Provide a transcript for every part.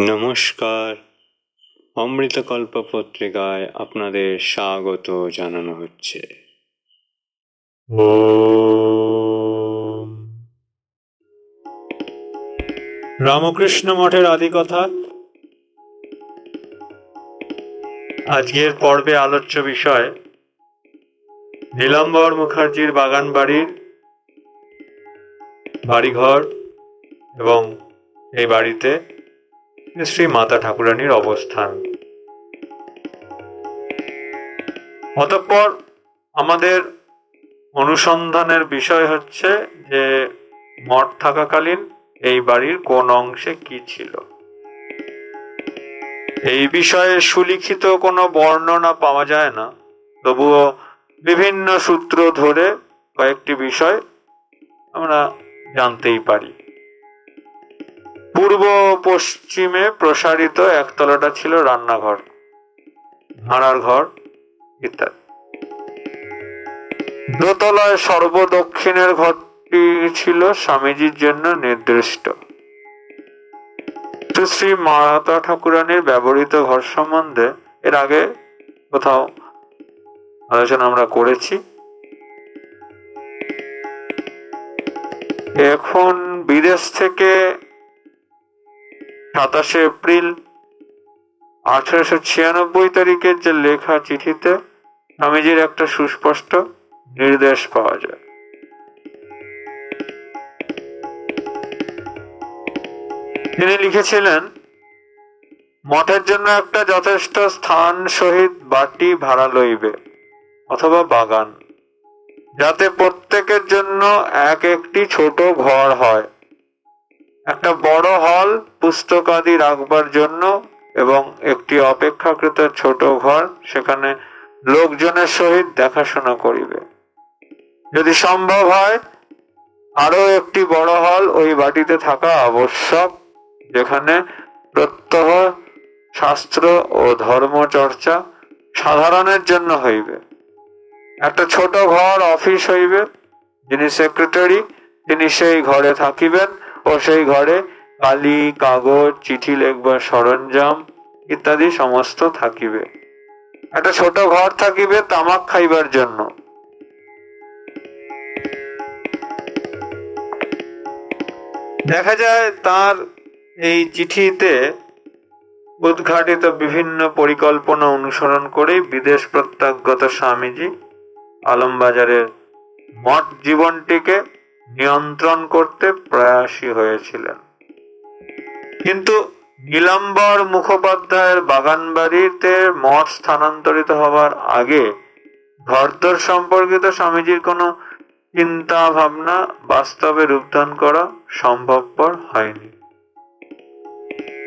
নমস্কার। অমৃতকল্প পত্রিকায় আপনাদের স্বাগত জানানো হচ্ছে। রামকৃষ্ণ মঠের আদিকথা। আজকের পর্বে আলোচ্য বিষয় নীলাম্বর মুখার্জির বাগান বাড়ির বাড়িঘর এবং এই বাড়িতে শ্রী মাতা ঠাকুরানীর অবস্থান। অতঃপর আমাদের অনুসন্ধানের বিষয় হচ্ছে যে মঠ থাকাকালীন এই বাড়ির কোন অংশে কি ছিল? এই বিষয়ে সুলিখিত কোনো বর্ণনা পাওয়া যায় না। তবুও বিভিন্ন সূত্র ধরে কয়েকটি বিষয় আমরা জানতেই পারি। পূর্ব পশ্চিমে প্রসারিত একতলাটা ছিল রান্নাঘর, ভাড়ার ঘর ইত্যাদি। দোতলায় সর্বদক্ষিণের ঘরটি ছিল স্বামীজির জন্য নির্দিষ্ট। শ্রী মাতা ঠাকুরানীর ব্যবহৃত ঘর সম্বন্ধে এর আগে কোথাও আলোচনা আমরা করেছি। এখন বিদেশ থেকে সাতাশে এপ্রিল আঠারোশো ছিয়ানব্বই তারিখের যে লেখা চিঠিতে স্বামীজির একটা সুস্পষ্ট নির্দেশ পাওয়া যায়। তিনি লিখেছিলেন মঠের জন্য একটা যথেষ্ট স্থান সহিত বাটি ভাড়া লইবে অথবা বাগান, যাতে প্রত্যেকের জন্য এক একটি ছোট ঘর হয়। একটা বড় হল পুস্তকাদি রাখবার জন্য এবং একটি অপেক্ষাকৃত ছোট ঘর, সেখানে লোকজনের সহিত দেখাশোনা করিবে। যদি সম্ভব হয় আরও একটি বড় হল ওই বাটিতে থাকা আবশ্যক, যেখানে প্রত্যহ শাস্ত্র ও ধর্মচর্চা সাধারণের জন্য হইবে। একটা ছোট ঘর অফিস হইবে, যিনি সেক্রেটারি, তিনি সেই ঘরে থাকিবেন ও সেই ঘরে কালি, কাগজ, চিঠি লেখবার সরঞ্জাম ইত্যাদি সমস্ত থাকিবে। একটা ছোট ঘর থাকিবে তামাক খাইবার জন্য। দেখা যায় তার এই চিঠিতে উদ্ঘাটিত বিভিন্ন পরিকল্পনা অনুসরণ করে বিদেশ প্রত্যাগত স্বামীজি আলমবাজারের মঠ জীবনটিকে নিয়ন্ত্রণ করতে প্রয়াসী হয়েছিলেন। কিন্তু নীলাম্বর মুখোপাধ্যায়ের বাগান বাড়িতে মঠ স্থানান্তরিত হবার আগে ঘরদর সম্পর্কিত স্বামীজির কোনো চিন্তা ভাবনা বাস্তবে রূপদান করা সম্ভবপর হয়নি।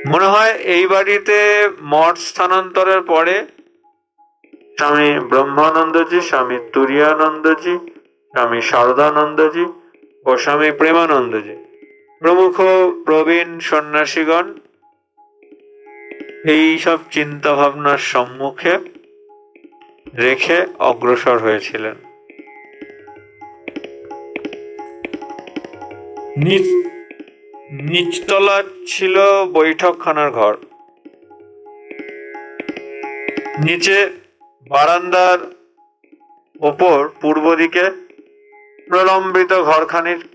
মনে হয় এই বাড়িতে মঠ স্থানান্তরের পরে স্বামী ব্রহ্মানন্দজি, স্বামী তুরিয়ানন্দজি, স্বামী শারদানন্দজি ও স্বামী প্রেমানন্দজি প্রমুখ প্রবীণ সন্ন্যাসীগণ, এই সব চিন্তা ভাবনার সম্মুখে রেখে অগ্রসর হয়েছিলেন। নিচ- নিচতলা ছিল বৈঠকখানার ঘর। নিচে বারান্দার ওপর পূর্ব দিকে প্রলম্বিত ঘরখানির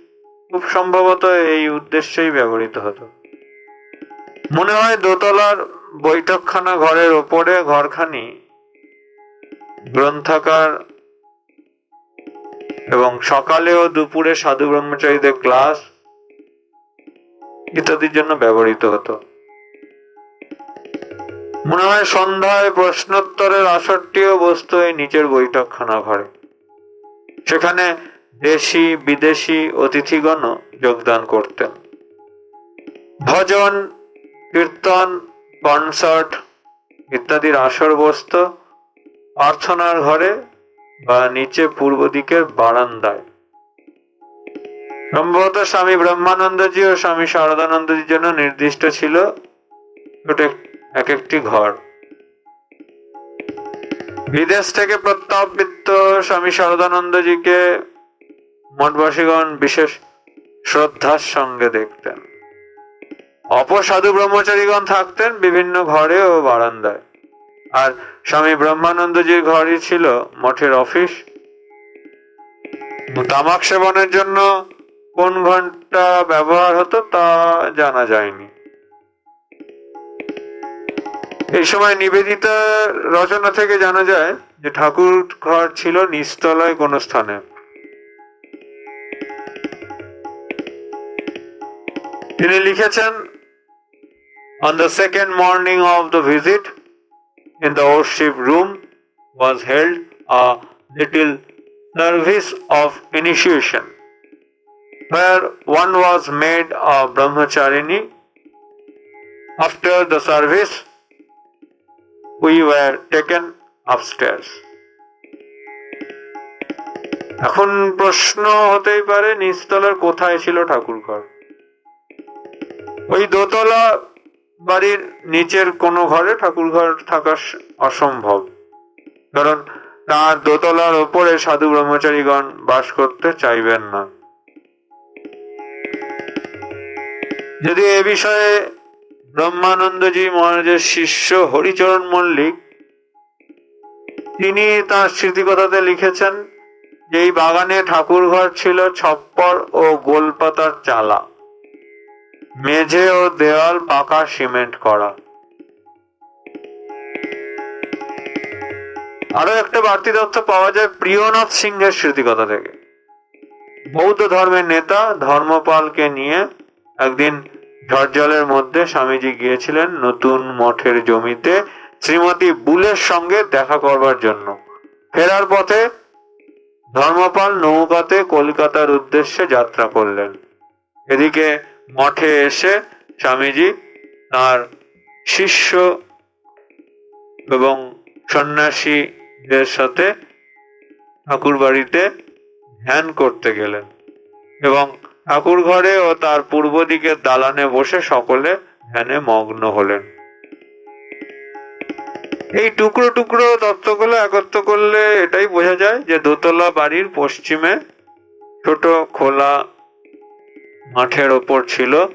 খুব সম্ভবত এই উদ্দেশ্যেই ব্যবহৃত হতো। মনে হয় দোতলার বৈঠকখানা ঘরের ওপরে ঘরখানি গ্রন্থাকার এবং সকালে ও দুপুরে সাধু ব্রহ্মচারীদের ক্লাস ইত্যাদির জন্য ব্যবহৃত হতো। মনে হয় সন্ধ্যায় প্রশ্নোত্তরের আসরটিও বসতো এই নিচের বৈঠকখানা ঘরে। সেখানে দেশি, বিদেশি অতিথিগণ যোগদান করতেন। ভজন, কীর্তন, কনসার্ট ইত্যাদির আসর বসত প্রার্থনার ঘরে বা নিচে পূর্ব দিকের বারান্দায়। সম্ভবত স্বামী ব্রহ্মানন্দজি ও স্বামী শারদানন্দজির জন্য নির্দিষ্ট ছিল এক- এক একটি ঘর। বিদেশ থেকে প্রত্যাবৃত্ত স্বামী শারদানন্দজিকে মঠবাসীগণ বিশেষ শ্রদ্ধার সঙ্গে দেখতেন। অপর সাধু ব্রহ্মচারীগণ থাকতেন বিভিন্ন ঘরে ও বারান্দায়। আর স্বামী ব্রহ্মানন্দজির ঘরই ছিল মঠের অফিস। তামাক সেবনের জন্য কোন ঘণ্টা ব্যবহার হতো তা জানা যায়নি। এই সময় নিবেদিতা রচনা থেকে জানা যায় যে ঠাকুর ঘর ছিল নিচতলায় কোন স্থানে। তিনি লিখেছেন On the second morning of the visit, in the worship room was held a little service of initiation, where one was made a brahmacharini. After the service, we were taken upstairs. এখন প্রশ্ন হতেই পারে নিচতলার কোথায় ছিল ঠাকুর ঘর ওই দোতলা বাড়ির নিচের কোনো ঘরে ঠাকুর ঘর থাকা অসম্ভব। কারণ তার দোতলার ওপরে সাধু ব্রহ্মচারীগণ বাস করতে চাইবেন না। যদি এ বিষয়ে ব্রহ্মানন্দজি মহারাজের শিষ্য হরিচরণ মল্লিক, তিনি তার স্মৃতিকথাতে লিখেছেন যে, এই বাগানে ঠাকুর ঘর ছিল ছপ্পর ও গোলপাতার চালা। মেঝে ও দেওয়াল পাকা সিমেন্ট করা। আরও একটা বাড়তি তথ্য পাওয়া যায় প্রিয়নাথ সিংহের স্মৃতিকথা থেকে। বৌদ্ধ ধর্মের নেতা ধর্মপালকে নিয়ে একদিন ঝড়জলের মধ্যে স্বামীজি গিয়েছিলেন নতুন মঠের জমিতে শ্রীমতী বুলের সঙ্গে দেখা করবার জন্য। ফেরার পথে ধর্মপাল নৌকাতে কলকাতার উদ্দেশ্যে যাত্রা করলেন। এদিকে মঠে এসে স্বামীজি তার শিষ্য এবং সন্ন্যাসীদের সাথে ঠাকুর বাড়িতে ধ্যান করতে গেলেন এবং ঠাকুর ঘরে ও তার পূর্ব দিকের দালানে বসে সকলে ধ্যানে মগ্ন হলেন। এই টুকরো টুকরো তত্ত্বগুলো একত্র করলে এটাই বোঝা যায় যে দোতলা বাড়ির পশ্চিমে ছোট খোলা মাঠের ওপর ছিল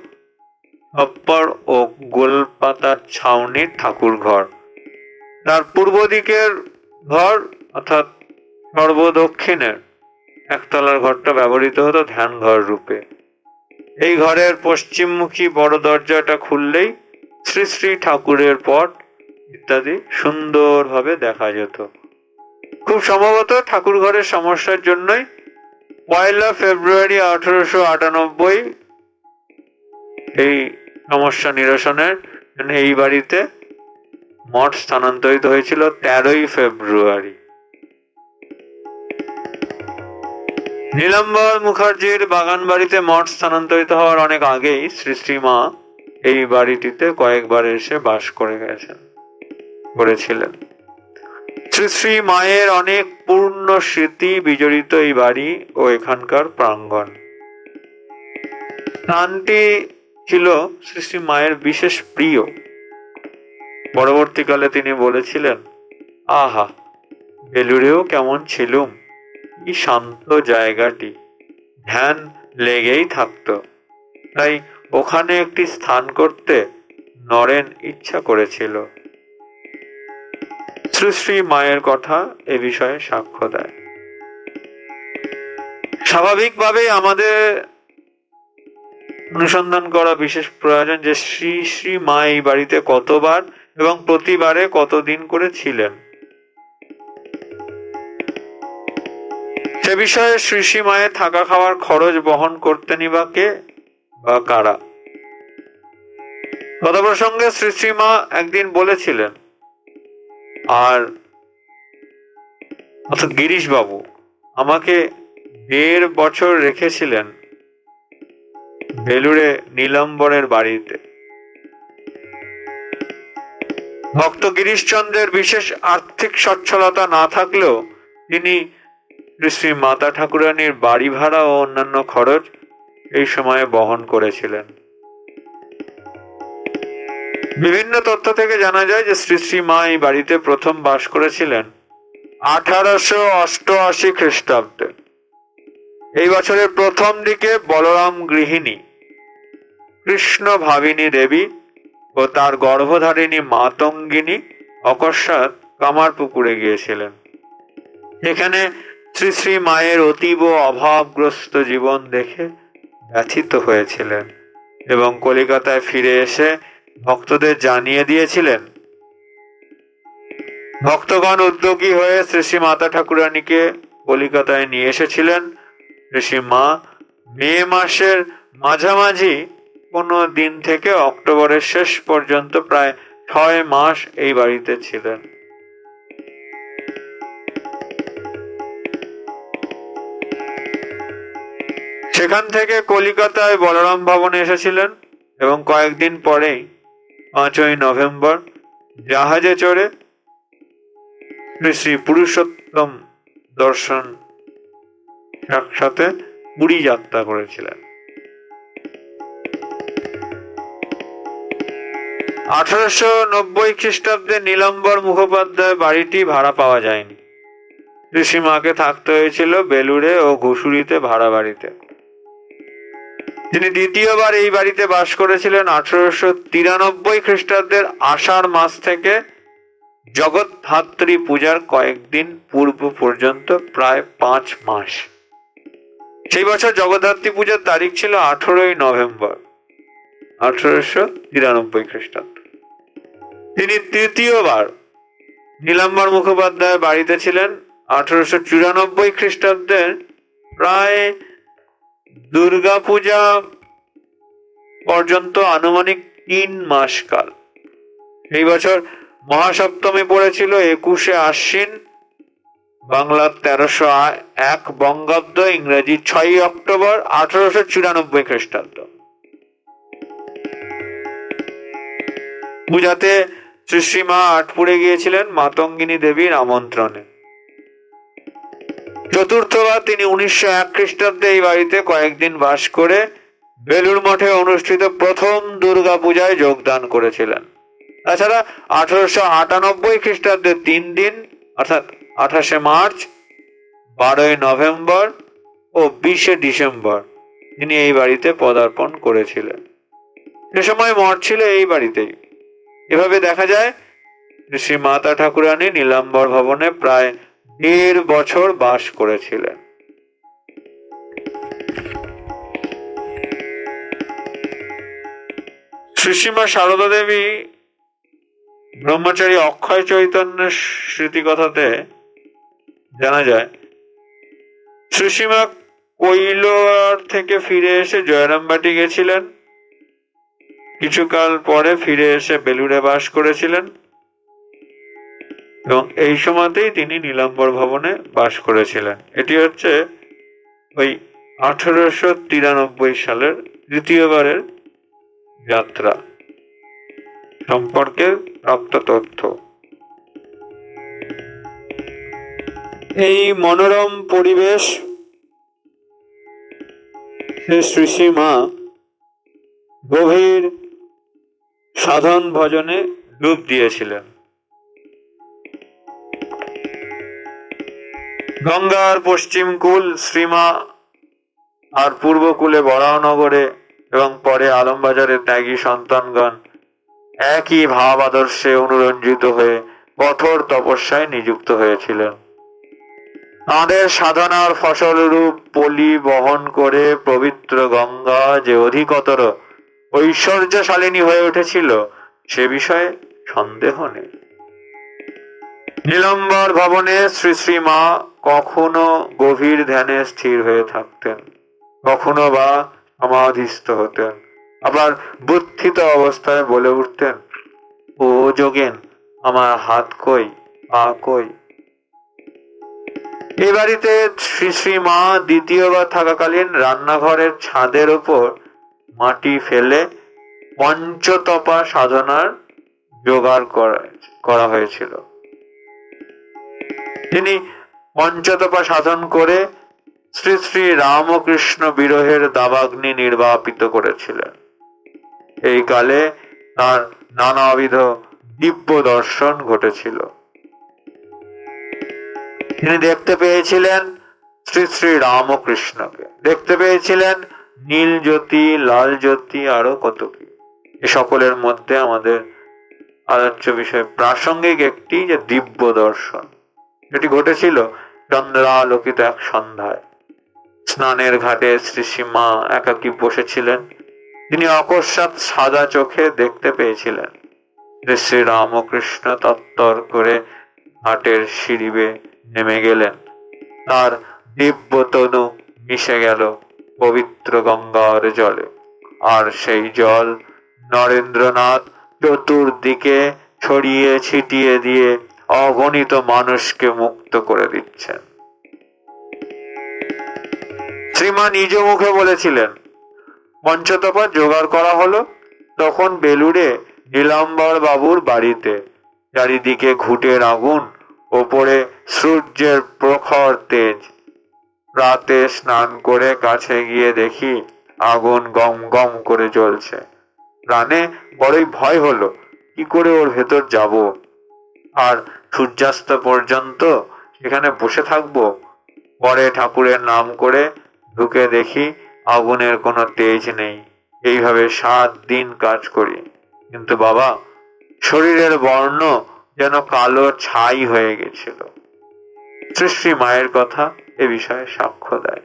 অপ্পর ও গোলপাতার ছাউনির ঠাকুর ঘর তার পূর্ব দিকের ঘর অর্থাৎ সর্বদক্ষিণের একতলার ঘরটা ব্যবহৃত হতো ধ্যান ঘর রূপে। এই ঘরের পশ্চিমমুখী বড় দরজাটা খুললেই শ্রী শ্রী ঠাকুরের পট ইত্যাদি সুন্দরভাবে দেখা যেত। খুব সম্ভবত ঠাকুর ঘরের সমস্যার জন্যই পয়লা ফেব্রুয়ারি আঠারোশো আটানব্বই। এই সমস্যা নিরসনের এই বাড়িতে মঠ স্থানান্তরিত হয়েছিল তেরোই ফেব্রুয়ারি। নীলাম্বর মুখার্জির বাগান বাড়িতে মঠ স্থানান্তরিত হওয়ার অনেক আগেই শ্রী শ্রীমা এই বাড়িটিতে কয়েকবার এসে বাস করে গেছেন, করেছিলেন। শ্রী শ্রী মায়ের অনেক পূর্ণ স্মৃতি বিজড়িত এই বাড়ি ও এখানকার প্রাঙ্গণ। স্থানটি ছিল শ্রী শ্রী মায়ের বিশেষ প্রিয়। পরবর্তীকালে তিনি বলেছিলেন, আহা, বেলুড়েও কেমন ছিলুম। কি শান্ত জায়গাটি। ধ্যান লেগেই থাকতো। তাই ওখানে একটি স্থান করতে নরেন ইচ্ছা করেছিল। শ্রী শ্রী মায়ের কথা এ বিষয়ে সাক্ষ্য দেয়। স্বাভাবিকভাবেই আমাদের অনুসন্ধান করা বিশেষ প্রয়োজন যে শ্রী শ্রী মা এই বাড়িতে কতবার এবং প্রতিবারে কতদিন করে ছিলেন। সে বিষয়ে শ্রী শ্রী মায়ের থাকা খাওয়ার খরচ বহন করতেনি বা কে বা কারা। কথা প্রসঙ্গে শ্রী শ্রী মা একদিন বলেছিলেন আর অর্থাৎ গিরিশ বাবু আমাকে দেড় বছর রেখেছিলেন বেলুড়ে নীলম্বরের বাড়িতে। ভক্ত গিরিশচন্দ্রের বিশেষ আর্থিক সচ্ছলতা না থাকলেও তিনি শ্রী মাতা ঠাকুরানীর বাড়ি ভাড়া ও অন্যান্য খরচ এই সময়ে বহন করেছিলেন। বিভিন্ন তথ্য থেকে জানা যায় যে শ্রী শ্রী মা এই বাড়িতে প্রথম বাস করেছিলেন আঠারোশো অষ্টআশি খ্রিস্টাব্দে। এই বছরের প্রথম দিকে বলরাম গৃহিণী, কৃষ্ণ ভাবিনী দেবী ও তার গর্ভধারিণী মাতঙ্গিনী অকস্মাৎ কামার পুকুরে গিয়েছিলেন। এখানে শ্রী শ্রী মায়ের অতীব অভাবগ্রস্ত জীবন দেখে ব্যথিত হয়েছিলেন এবং কলিকাতায় ফিরে এসে ভক্তদের জানিয়ে দিয়েছিলেন। ভক্তগণ উদ্যোগী হয়ে শ্রী মাতা ঠাকুরানীকে কলিকাতায় নিয়ে এসেছিলেন। মা মে মাসের মাঝামাঝি কোনো দিন থেকে অক্টোবরের শেষ পর্যন্ত প্রায় ছয় মাস এই বাড়িতে ছিলেন। সেখান থেকে কলিকাতায় বলরাম ভবনে এসেছিলেন এবং কয়েকদিন পরেই পাঁচই নভেম্বর, জাহাজে চড়ে শ্রী পুরুষোত্তম দর্শন সাথে পুরী যাত্রা করেছিলেন। আঠারোশো নব্বই খ্রিস্টাব্দে নীলম্বর মুখোপাধ্যায় বাড়িটি ভাড়া পাওয়া যায়নি। ঋষিমাকে থাকতে হয়েছিল বেলুড়ে ও ঘুষুরিতে ভাড়া বাড়িতে। তিনি দ্বিতীয়বার এই বাড়িতে বাস করেছিলেন আঠারোশো তিরানব্বই খ্রিস্টাব্দের আষাঢ় মাস থেকে জগৎধাত্রী পূজার কয়েকদিন পূর্ব পর্যন্ত, প্রায় পাঁচ মাস। সেই বছর জগদ্ধাত্রী পূজার তারিখ ছিল আঠেরোই নভেম্বর, আঠারোশো তিরানব্বই খ্রিস্টাব্দ। তিনি তৃতীয়বার নীলাম্বর মুখোপাধ্যায় বাড়িতে ছিলেন, আঠারোশো চুরানব্বই খ্রিস্টাব্দের প্রায় দুর্গা পূজা পর্যন্ত আনুমানিক তিন মাস কাল। এই বছর মহাসপ্তমী পড়েছিল একুশে আশ্বিন বাংলা তেরোশো এক বঙ্গাব্দ, ইংরেজি ছয়ই অক্টোবর, আঠারোশো চুরানব্বই খ্রিস্টাব্দ। পূজাতে শ্রীশ্রীমা আটপুরে গিয়েছিলেন মাতঙ্গিনী দেবীর আমন্ত্রণে। চতুর্থবার তিনি উনিশশো এক খ্রিস্টাব্দে এই বাড়িতে কয়েকদিন বাস করে বেলুর মঠে অনুষ্ঠিত প্রথম দুর্গা পূজায় যোগদান করেছিলেন। তাছাড়া আঠারোশো আটানব্বই খ্রিস্টাব্দে তিন দিন, অর্থাৎ আঠাশে মার্চ, বারোই নভেম্বর ও বিশে ডিসেম্বর তিনি এই বাড়িতে পদার্পণ করেছিলেন। সে সময় মঠ ছিল এই বাড়িতেই। এভাবে দেখা যায় শ্রী মাতা ঠাকুরানী নীলাম্বর ভবনে প্রায় দেড় বছর বাস করেছিলেন। সুসীমা সারদা দেবী ব্রহ্মচারী অক্ষয় চৈতন্যের স্মৃতিকথাতে জানা যায় সুসীমা কৈলোয়ার থেকে ফিরে এসে জয়রামবাটি গেছিলেন। কিছুকাল পরে ফিরে এসে বেলুড়ে বাস করেছিলেন। এবং এই সময়তেই তিনি নীলাম্বর ভবনে বাস করেছিলেন। এটি হচ্ছে ওই আঠারোশো তিরানব্বই সালের দ্বিতীয়বারের যাত্রা সম্পর্কে প্রাপ্ত তথ্য। এই মনোরম পরিবেশ শ্রী মা গভীর সাধন ভজনে ডুব দিয়েছিলেন। গঙ্গার পশ্চিম কুল শ্রীমা আর পূর্ব কূলে বরাহনগরে এবং পরে আলমবাজারের ত্যাগী সন্তানগণ একই ভাব আদর্শে অনুরঞ্জিত হয়ে কঠোর তপস্যায় নিযুক্ত হয়েছিলেন। তাঁদের সাধনার ফসল রূপ পলি বহন করে পবিত্র গঙ্গা যে অধিকতর ঐশ্বর্যশালিনী হয়ে উঠেছিল, সে বিষয়ে সন্দেহ নেই। নীলম্বর ভবনে শ্রী শ্রী মা কখনো গভীর ধ্যানে স্থির হয়ে থাকতেন, কখনো বা সমাধিস্থ হতেন, আবার বুদ্ধিত অবস্থায় বলে উঠতেন, ও যোগেন, আমার হাত কই, পা কই? এ বাড়িতে শ্রী শ্রী মা দ্বিতীয়বার থাকাকালীন রান্নাঘরের ছাদের ওপর মাটি ফেলে পঞ্চতপা সাধনার জোগাড় করা হয়েছিল। তিনি পঞ্চতপা সাধন করে শ্রী শ্রী রামকৃষ্ণ বিরহের দাবাগ্নি নির্বাপিত করেছিলেন। এই কালে তার নানাবিধ দিব্য দর্শন ঘটেছিল। তিনি দেখতে পেয়েছিলেন শ্রী শ্রী রামকৃষ্ণকে। দেখতে পেয়েছিলেন নীল জ্যোতি, লাল জ্যোতি, আরও কত কি। এ সকলের মধ্যে আমাদের আলোচ্য বিষয় প্রাসঙ্গিক একটি যে দিব্য দর্শন। এটি ঘটেছিল চন্দ্রালোকিত এক সন্ধ্যায়। স্নানের ঘাটে শ্রী সীমা একাকী বসেছিলেন। তিনি অকস্মাৎ সাদা চোখে দেখতে পেয়েছিলেন শ্রী রামকৃষ্ণ তত্তর করে ঘাটের সিঁড়ি বেয়ে নেমে গেলেন। তার দিব্য তনু মিশে গেল পবিত্র গঙ্গার জলে। আর সেই জল নরেন্দ্রনাথ চতুর্দিকে ছড়িয়ে ছিটিয়ে দিয়ে অগণিত মানুষকে মুক্ত করে দিচ্ছেন। শ্রীমা নিজ মুখে বলেছিলেন পঞ্চতপা জোগাড় করা হলো, তখন বেলুড়ে নীলাম্বর বাবুর বাড়িতে। চারিদিকে ঘুটের আগুন, ওপরে সূর্যের প্রখর তেজ। রাতে স্নান করে কাছে গিয়ে দেখি আগুন গম গম করে জ্বলছে। প্রাণে বড়ই ভয় হলো, কি করে ওর ভেতর যাব? আর সূর্যাস্ত পর্যন্ত এখানে বসে থাকব। পরে ঠাকুরের নাম করে ঢুকে দেখি আগুনের কোনো তেজ নেই। এইভাবে সাত দিন কাজ করি। কিন্তু বাবা, শরীরের বর্ণ যেন কালো ছাই হয়ে গেছিল। শ্রী মায়ের কথা এ বিষয়ে সাক্ষ্য দেয়।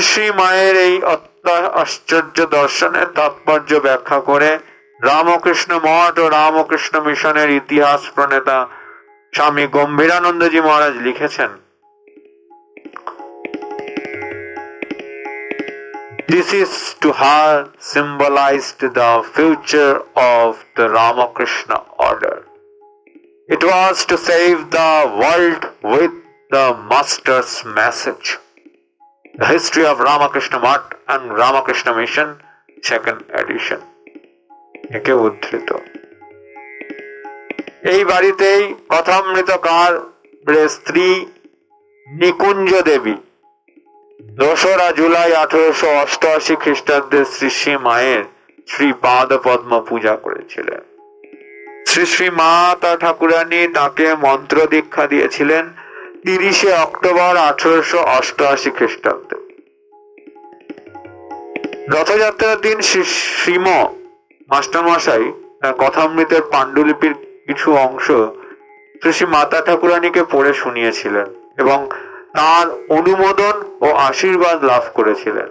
শ্রী মায়ের এই আশ্চর্য দর্শনের তাৎপর্য ব্যাখ্যা করে রামকৃষ্ণ মঠ ও রামকৃষ্ণ মিশনের ইতিহাস প্রণেতা স্বামী গম্ভীরানন্দজি মহারাজ লিখেছেন This is to her symbolized the future of the Ramakrishna order. It was to save the world with the Master's message. The History of Ramakrishna Math and Ramakrishna Mission, second edition. একে উদ্ধৃত। এই বাড়িতেই কথামৃতকার স্ত্রী নিকুঞ্জ দেবী। দোসরা জুলাই আঠারোশো অষ্টআশি খ্রিস্টাব্দে শ্রী শ্রী মায়ের শ্রী পাদ পদ্ম পূজা করেছিলেন। শ্রী শ্রী মাতা ঠাকুরানী তাকে মন্ত্র দীক্ষা দিয়েছিলেন তিরিশে অক্টোবর আঠারোশো অষ্টআশি খ্রিস্টাব্দে। রথযাত্রার দিন শ্রী শ্রীম মাস্টারমশাই কথামৃতের পাণ্ডুলিপির কিছু অংশ শ্রী মাতা ঠাকুরানীকে পড়ে শুনিয়েছিলেন এবং তার অনুমোদন ও আশীর্বাদ লাভ করেছিলেন।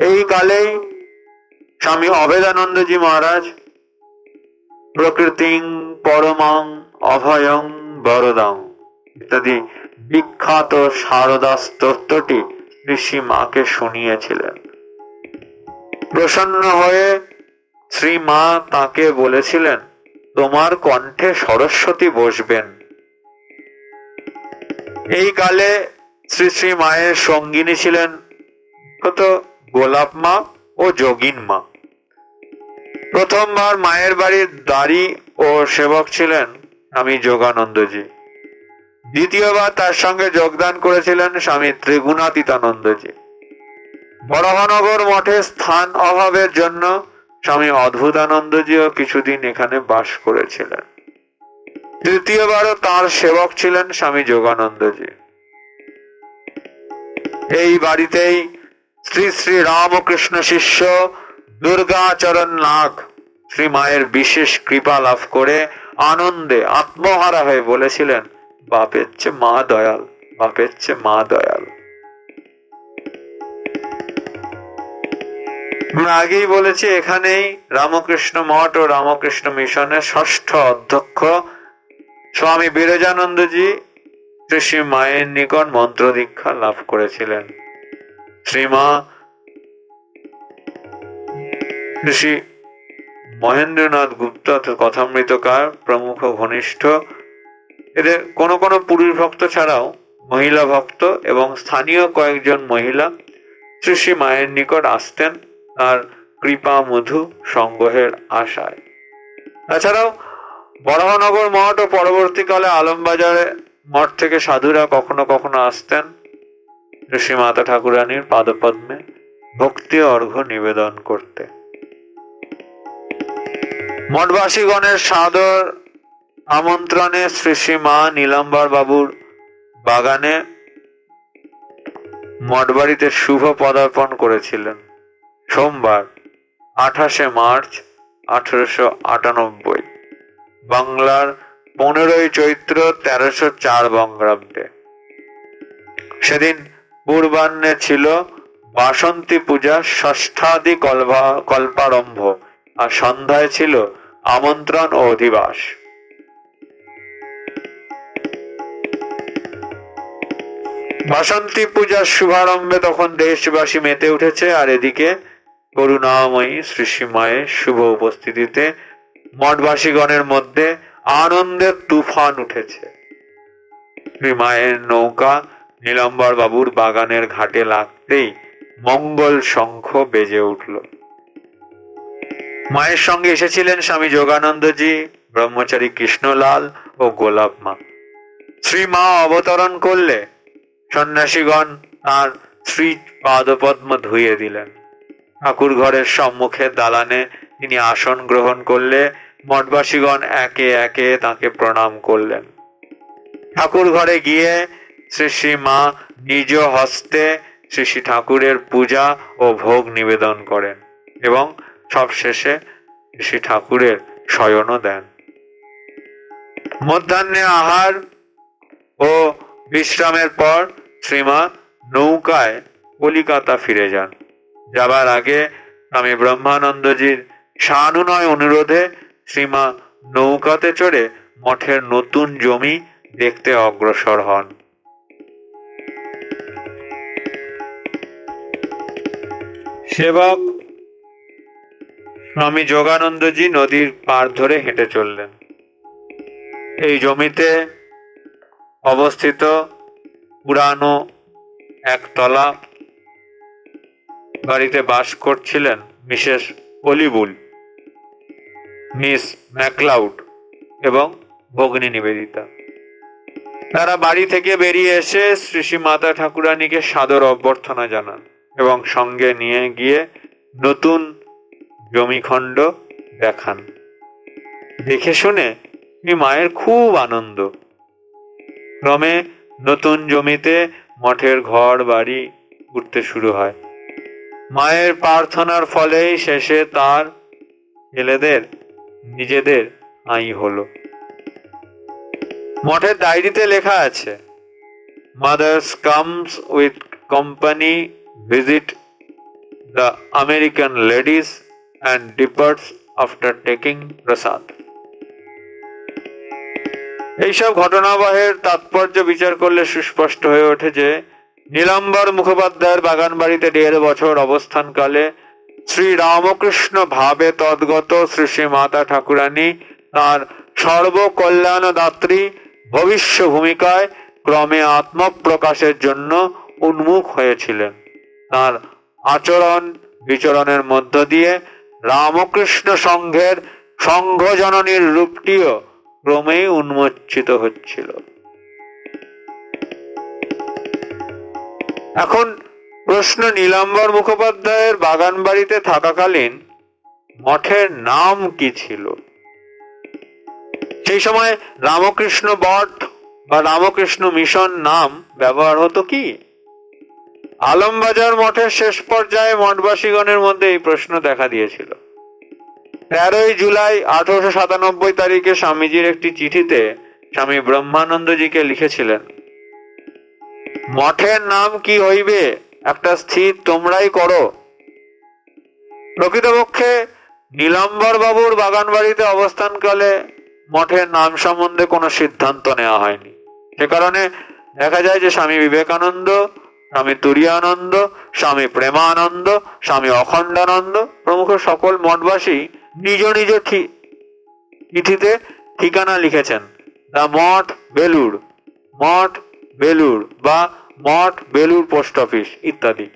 এই কালেই স্বামী অভেদানন্দজি মহারাজ প্রকৃতিং পরমাং অভয়ং বরদাং ইত্যাদি বিখ্যাত শারদা স্তোত্রটি ঋষি মাকে শুনিয়েছিলেন। প্রসন্ন হয়ে শ্রী মা তাকে বলেছিলেন, তোমার কণ্ঠে সরস্বতী বসবেন। এই কালে শ্রী শ্রী মায়ের সঙ্গিনী ছিলেন কত গোলাপ মা ও যোগিন মা। প্রথমবার মায়ের বাড়ির দাড়ি ও সেবক ছিলেন স্বামী যোগানন্দজি। দ্বিতীয়বার তার সঙ্গে যোগদান করেছিলেন স্বামী ত্রিগুণাতীতানন্দজি। বরাহনগর মঠে স্থান অভাবের জন্য স্বামী অদ্ভুতানন্দজিও কিছুদিন এখানে বাস করেছিলেন। তৃতীয়বারও তার সেবক ছিলেন স্বামী যোগানন্দজি। এই বাড়িতেই শ্রী শ্রী রামকৃষ্ণ শিষ্য দুর্গাচরণ নাগ শ্রী মায়ের বিশেষ কৃপা লাভ করে আনন্দে আত্মহারা হয়ে বলেছিলেন, বাপের চেয়ে মা দয়াল, বাপের চেয়ে মা দয়াল। আমরা আগেই বলেছি, এখানেই রামকৃষ্ণ মঠ ও রামকৃষ্ণ মিশনের ষষ্ঠ অধ্যক্ষ স্বামী বিরজানন্দজি শ্রী শ্রী মায়ের নিকট মন্ত্র দীক্ষা লাভ করেছিলেন। শ্রীমা শ্রী মহেন্দ্রনাথ গুপ্ত কথামৃতকার প্রমুখ ঘনিষ্ঠ। এদের কোন কোন পুরুষ ভক্ত ছাড়াও মহিলা ভক্ত এবং স্থানীয় কয়েকজন মহিলা শ্রী মায়ের নিকট আসতেন। তার কৃপা মধু সংগ্রহের আশায়। তাছাড়াও বরাহনগর মঠ ও পরবর্তীকালে আলমবাজারে মঠ থেকে সাধুরা কখনো কখনো আসতেন। ঋষি মাতা ঠাকুরানীর পাদপদ্মে ভক্তি অর্ঘ্য নিবেদন করতে। মঠবাসীগণের সাদর আমন্ত্রণে শ্রী শ্রী মা নীলাম্বর বাবুর বাগানে মঠবাড়িতে শুভ পদার্পণ করেছিলেন। সোমবার, আঠাশে মার্চ, আঠারোশো আটানব্বই। বাংলার পনেরোই চৈত্র, তেরোশো চার বঙ্গাব্দে। সেদিন পূর্বাহ্নে ছিল বাসন্তী পূজা, ষষ্ঠাদি কল্পা কল্পারম্ভ, আর সন্ধ্যায় ছিল আমন্ত্রণ ও অধিবাস। বাসন্তী পূজার শুভারম্ভে তখন দেশবাসী মেতে উঠেছে, আর এদিকে করুণাময়ী শ্রীশ্রীমায়ের শুভ উপস্থিতিতে মঠবাসীগণের মধ্যে আনন্দের তুফান উঠেছে। শ্রীমায়ের নৌকা নীলম্বর বাবুর বাগানের ঘাটে লাগতেই মঙ্গল শঙ্খ বেজে উঠল। মায়ের সঙ্গে এসেছিলেন স্বামী যোগানন্দজি, ব্রহ্মচারী কৃষ্ণলাল ও গোলাপ মা। শ্রীমা অবতরণ করলে সন্ন্যাসীগণ তার শ্রী পাদপদ্ম ধুয়ে দিলেন। ঠাকুর ঘরের সম্মুখে দালানে তিনি আসন গ্রহণ করলে মঠবাসীগণ একে একে তাকে প্রণাম করলেন। ঠাকুর ঘরে গিয়ে শ্রী শ্রী মা নিজ হস্তে শ্রী শ্রী ঠাকুরের পূজা ও ভোগ নিবেদন করেন এবং সবশেষে শ্রী ঠাকুরের শয়নও দেন। মধ্যাহ্নে আহার ও বিশ্রামের পর শ্রীমা নৌকায় কলিকাতা ফিরে যান। যাবার আগে আমি ব্রহ্মানন্দজির সানুনয় অনুরোধে শ্রীমা নৌকাতে চড়ে মঠের নতুন জমি দেখতে অগ্রসর হন। সেবক স্বামী যোগানন্দজি নদীর পার ধরে হেঁটে চললেন। এই জমিতে অবস্থিত পুরানো একতলা বাড়িতে বাস করছিলেন মিসেস অলিবুল, মিস ম্যাকলাউড এবং ভগ্নী নিবেদিতা। তারা বাড়ি থেকে বেরিয়ে এসে শ্রী শ্রী মাতা ঠাকুরানীকে সাদর অভ্যর্থনা জানান এবং সঙ্গে নিয়ে গিয়ে নতুন জমিখণ্ড দেখান। দেখে শুনে মায়ের খুব আনন্দ। ক্রমে নতুন জমিতে মঠের ঘর বাড়ি উঠতে শুরু হয়। মায়ের প্রার্থনার ফলেই শেষে তার ছেলেদের, নিজেদের আই হলো। মঠের ডায়েরিতে লেখা আছে mothers comes with company visit the American ladies and departs after taking prasad এইসব ঘটনাবাহের তাৎপর্য বিচার করলে সুস্পষ্ট হয়ে ওঠে যে নীলাম্বর মুখোপাধ্যায়ের বাগান বাড়িতে দেড় বছর অবস্থানকালে শ্রী রামকৃষ্ণ ভাবে তদ্গত শ্রী শ্রী মাতা ঠাকুরানী তার সর্বকল্যাণদাত্রী ভবিষ্য ভূমিকায় ক্রমে আত্মপ্রকাশের জন্য উন্মুখ হয়েছিলেন। তার আচরণ বিচরণের মধ্য দিয়ে রামকৃষ্ণ সংঘের সংঘজননীর রূপটিও ক্রমেই উন্মোচিত হচ্ছিল। এখন প্রশ্ন নীলাম্বর মুখোপাধ্যায়ের বাগান বাড়িতে থাকাকালীন মঠের নাম কি ছিল? সেই সময় রামকৃষ্ণ বট বা রামকৃষ্ণ মিশন নাম ব্যবহার হতো কি? আলমবাজার মঠের শেষ পর্যায়ে মঠবাসীগণের মধ্যে এই প্রশ্ন দেখা দিয়েছিল। তেরোই জুলাই আঠারোশো সাতানব্বই তারিখে স্বামীজির একটি চিঠিতে স্বামী ব্রহ্মানন্দজিকে লিখেছিলেন মঠের নাম কি হইবে? একটা স্থির তোমরাই করো। প্রকৃতপক্ষে নীলাম্বর বাবুর বাগান বাড়িতে অবস্থানকালে মঠের নাম সম্বন্ধে কোনো সিদ্ধান্ত নেওয়া হয়নি। সে কারণে দেখা যায় যে স্বামী বিবেকানন্দ, স্বামী তুরিয়ানন্দ, স্বামী প্রেমানন্দ, স্বামী অখণ্ডানন্দ প্রমুখ সকল মঠবাসী নিজ নিজ চিঠিতে ঠিকানা লিখেছেন। দ্য মঠ বেলুড়। মঠ বেলুর বা মঠ বেলুর পোস্ট অফিস ইত্যাদি।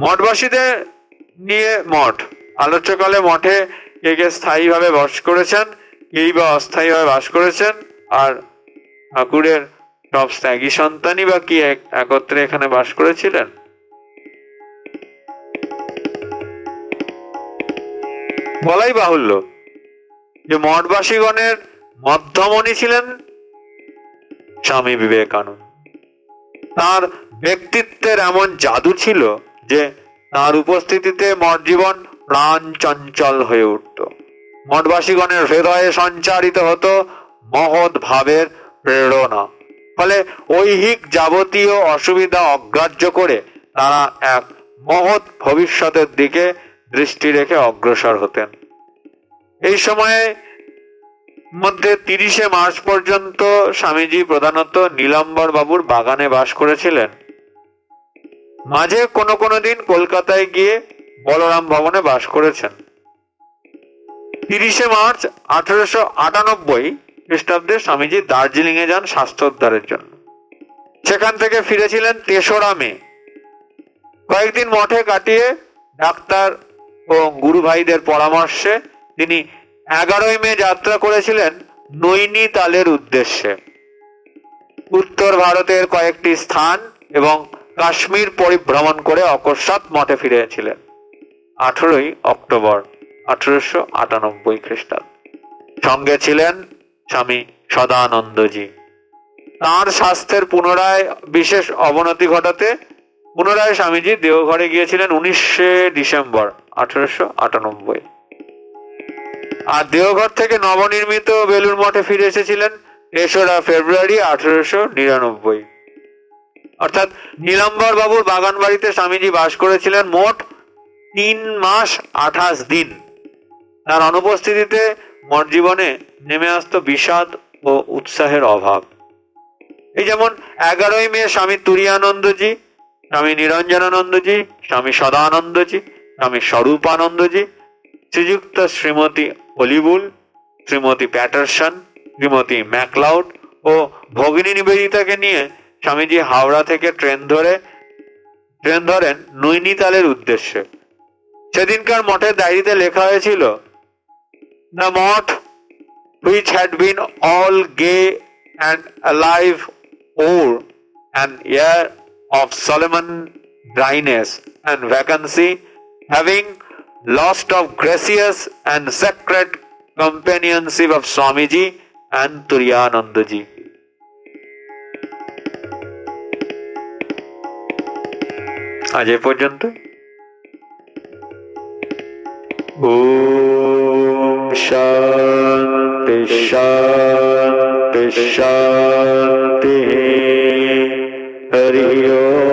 মঠবাসীদের নিয়ে মঠ। আলোচ্যকালে মঠে কে কে স্থায়ীভাবে বাস করেছেন এই বা অস্থায়ীভাবে বাস করেছেন, আর ঠাকুরের সব ত্যাগী সন্তানই বা কি এক- একত্রে এখানে বাস করেছিলেন? বলাই বাহুল্য যে মঠবাসীগণের মধ্যমণি ছিলেন স্বামী বিবেকানন্দ। তার ব্যক্তিত্বের এমন জাদু ছিল যে তার উপস্থিতিতে মঠ জীবন প্রাণ চঞ্চল হয়ে উঠত। মঠবাসীগণের হৃদয়ে সঞ্চারিত হতো মহৎ ভাবের প্রেরণা। ফলে ঐহিক যাবতীয় অসুবিধা অগ্রাহ্য করে তারা এক মহৎ ভবিষ্যতের দিকে দৃষ্টি রেখে অগ্রসর হতেন। এই সময়ে মধ্যে তিরিশে মার্চ পর্যন্ত স্বামীজি প্রধানত নীলাম্বর বাবুর বাগানে বাস করেছিলেন। মাঝে কোনো কোনো দিন কলকাতায় গিয়ে বলরাম ভবনে বাস করেছেন। তিরিশে মার্চ আঠারোশো আটানব্বই খ্রিস্টাব্দে স্বামীজি দার্জিলিং এ যান স্বাস্থ্যোদ্ধারের জন্য। সেখান থেকে ফিরেছিলেন তেসরা মে কয়েকদিন মঠে কাটিয়ে ডাক্তার ও গুরু ভাইদের পরামর্শে তিনি এগারোই মে যাত্রা করেছিলেন নৈনিতালের উদ্দেশ্যে। উত্তর ভারতের কয়েকটি স্থান এবং কাশ্মীর পরিভ্রমণ করে অকস্মাৎ মঠে ফিরেছিলেন। আঠেরোই অক্টোবর আঠারোশো আটানব্বই খ্রিস্টাব্দ। সঙ্গে ছিলেন স্বামী সদানন্দজি। তাঁর স্বাস্থ্যের পুনরায় বিশেষ অবনতি ঘটাতে পুনরায় স্বামীজি দেওঘরে গিয়েছিলেন উনিশে ডিসেম্বর আঠারোশো আটানব্বই। আর দেওঘর থেকে নবনির্মিত বেলুর মঠে ফিরে এসেছিলেন তেসরা ফেব্রুয়ারি আঠারোশো নিরানব্বই। অর্থাৎ নীলাম্বর বাবুর বাগান বাড়িতে স্বামীজি বাস করেছিলেন মোট তিন মাস আঠাশ দিন। তার অনুপস্থিতিতে মঠ জীবনে নেমে আসতো বিষাদ ও উৎসাহের অভাব। এই যেমন এগারোই মে স্বামী তুরিয়ানন্দজি, স্বামী নিরঞ্জনানন্দজি, স্বামী সদানন্দজি, স্বামী স্বরূপানন্দজি শ্রীযুক্ত Shrimati Ole Bull Shrimati Patterson Shrimati MacLeod ও ভগিনী নিবেদিতাকে নিয়ে স্বামীজি হাওড়া থেকে ট্রেন ধরে ট্রেন ধরেন নৈনিতালের উদ্দেশ্যে। সেদিনকার মঠের ডায়েরিতে লেখা হয়েছিল the Math which had been all gay and alive or and year of Solomon dryness and vacancy, having lost of gracious and sacred companionship of Swamiji and Turiyanandaji. আজ এ পর্যন্ত ওম শান্তি শান্তি শান্তি হরি ওম